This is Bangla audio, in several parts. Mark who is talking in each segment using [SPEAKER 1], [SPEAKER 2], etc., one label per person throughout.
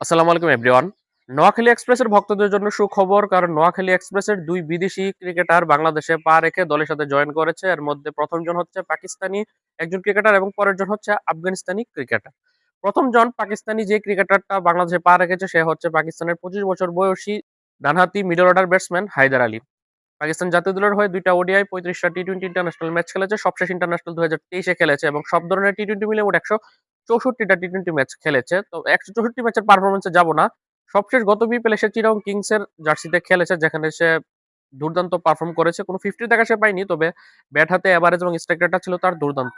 [SPEAKER 1] আসসালামু আলাইকুম এভরিওয়ান নোয়াখালী এক্সপ্রেসের ভক্তদের জন্য সুখবর, কারণ নোয়াখালী এক্সপ্রেসের দুই বিদেশি ক্রিকেটার বাংলাদেশে পা রেখে দলের সাথে জয়েন করেছে। এর মধ্যে প্রথম জন হচ্ছে পাকিস্তানি, একজন ক্রিকেটার এবং পরের জন হচ্ছে আফগানিস্তানি ক্রিকেটার প্রথম জন পাকিস্তানি যে ক্রিকেটারটা বাংলাদেশে পা রেখেছে, সে হচ্ছে পাকিস্তানের পঁচিশ বছর বয়সী ডানহাতি middle order batsman Haider Ali. Pakistan জাতীয় দলের হয়ে দুইটা ওডিআই, পঁয়ত্রিশটা টি টোয়েন্টি ইন্টারন্যাশনাল ম্যাচ খেলেছে, সবশেষ ইন্টারন্যাশনাল দু তেইশে খেলেছে এবং সব ধরনের টি টোয়েন্টি মিলে মোট একশো চৌষট্টিটা টি টোয়েন্টি ম্যাচ খেলেছে। তো একশো চৌষট্টি ম্যাচের পারফরমেন্সে যাব না। সবশেষ গত বিপিএলে সে চিরং কিংসের জার্সিতে খেলেছে, যেখানে সে দুর্দান্ত পারফর্ম করেছে। কোনো ফিফটি টাকা সে পায়নি, তবে ব্যাট হাতে এভারেজ এবং স্ট্রাইক রেটটা ছিল তার দুর্দান্ত।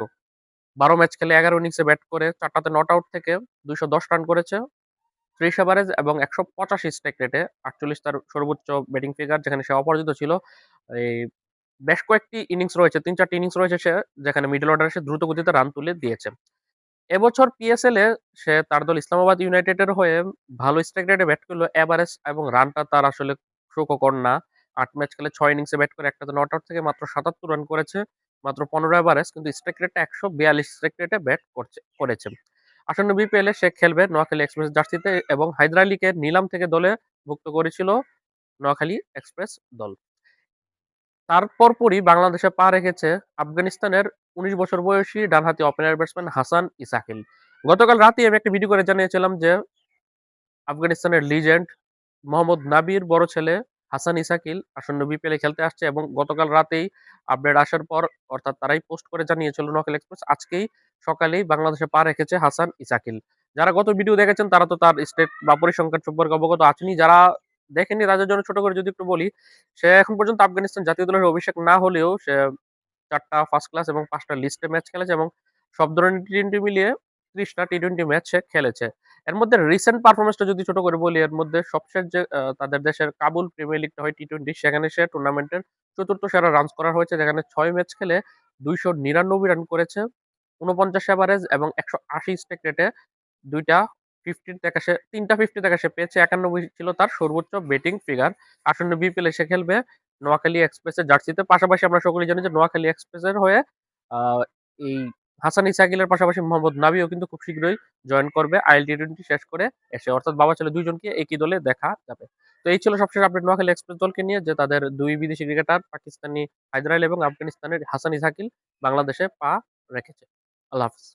[SPEAKER 1] বারো ম্যাচ খেলে এগারো ইনিংসে ব্যাট করে, চারটাতে নট আউট থেকে দুইশো দশ রান করেছে। ত্রিশ অ্যাভারেজ এবং একশো পঁচাশি স্ট্রাইক রেটে আটচল্লিশ তার সর্বোচ্চ ব্যাটিং ফিগার যেখানে সে অপরাজিত ছিল। এই বেশ কয়েকটি ইনিংস রয়েছে, তিন চারটি ইনিংস রয়েছে সে, যেখানে মিডল অর্ডারে সে দ্রুত গতিতে রান তুলে দিয়েছে। এবছর পিএসএল এ সে তার দল ইসলামাবাদ ইউনাইটেডের হয়ে ভালো স্ট্রাইক রেটে ব্যাট করল। এভারেজ এবং রানটা তার আসলে সুখকর না। আট ম্যাচ খেলে ছয় ইনিংসে ব্যাট করে একটাতে নট আউট থেকে মাত্র সাতাত্তর রান করেছে, মাত্র পনেরো এভারেজ কিন্তু স্ট্রাইক রেটটা একশো বিয়াল্লিশ স্ট্রাইক রেটে ব্যাট করছে, করেছে। আসন্ন বিপিএলে সে খেলবে নোয়াখালী এক্সপ্রেস জার্সিতে এবং হায়দ্রা নিলাম থেকে দলে ভুক্ত করেছিল নোয়াখালী এক্সপ্রেস দল। তার পরপরই বাংলাদেশে পা রেখেছে আফগানিস্তানের উনিশ বছর বয়সী ডানহাতি ওপেনার ব্যাটসম্যান হাসান ইসাকিল। গতকাল রাতে আমি একটা ভিডিও করে জানিয়েছিলাম যে আফগানিস্তানের লিজেন্ড মোহাম্মদ নাবির বড় ছেলে হাসান ইসাকিল আসন্ন বিপিএল খেলতে আসছে এবং গতকাল রাতেই আপডেট আসার পর অর্থাৎ তারাই পোস্ট করে জানিয়েছিল নকল এক্সপ্রেস আজকেই সকালেই বাংলাদেশে পা রেখেছে হাসান ইসাকিল। যারা গত ভিডিও দেখেছেন, তারা তো তার স্টেট বা পরিসংখ্যান সম্পর্কে অবগত আছেনি যারা দেখেনি তাদের জন্য ছোট করে যদি একটু বলি, সে এখন পর্যন্ত আফগানিস্তান জাতীয় দলের অভিষেক না হলেও সে চারটা ফার্স্ট ক্লাস এবং পাঁচটা লিস্টে ম্যাচ খেলেছে এবং সব ধরনের টি টোয়েন্টি মিলিয়ে ত্রিশটা টি টোয়েন্টি ম্যাচ সে খেলেছে। এর মধ্যে রিসেন্ট পারফরমেন্সটা যদি ছোট করে বলি, এর মধ্যে সবশেষ যে তাদের দেশের কাবুল প্রিমিয়ার লিগটা হয় টি টোয়েন্টি সেখানে সে টুর্নামেন্টের চতুর্থ সেরা রান করার হয়েছে, যেখানে ছয় ম্যাচ খেলে দুইশো নিরানব্বই রান করেছে, উনপঞ্চাশ এভারেজ এবং একশো আশি স্টেক রেটে দুইটা ফিফটি থেকে সে, তিনটা ফিফটি থেকে সে পেয়েছে। একানব্বই ছিল তার সর্বোচ্চ ব্যাটিং ফিগার আসন্ন বিপিএল সে খেলবে। নোয়াখালী এক্সপ্রেসের জার্সিতে। পাশাপাশি আমরা সকলেই জানি যে নোয়াখালী এক্সপ্রেসের হয়ে এই হাসান ইসাকিলের পাশাপাশি মোহাম্মদ নাবিও কিন্তু খুব শীঘ্রই জয়েন করবে। আইএল টি টোয়েন্টি শেষ করে এসে, অর্থাৎ বাবা ছেলে দুইজনকে একই দলে দেখা যাবে। তো এই ছিল সবশেষ আপডেট নোয়াখালী এক্সপ্রেস দলকে নিয়ে, যে তাদের দুই বিদেশি ক্রিকেটার পাকিস্তানি হায়দ্রাইল এবং আফগানিস্তানের হাসান ইসাকিল বাংলাদেশে পা রেখেছে। আল্লাহ হাফিজ।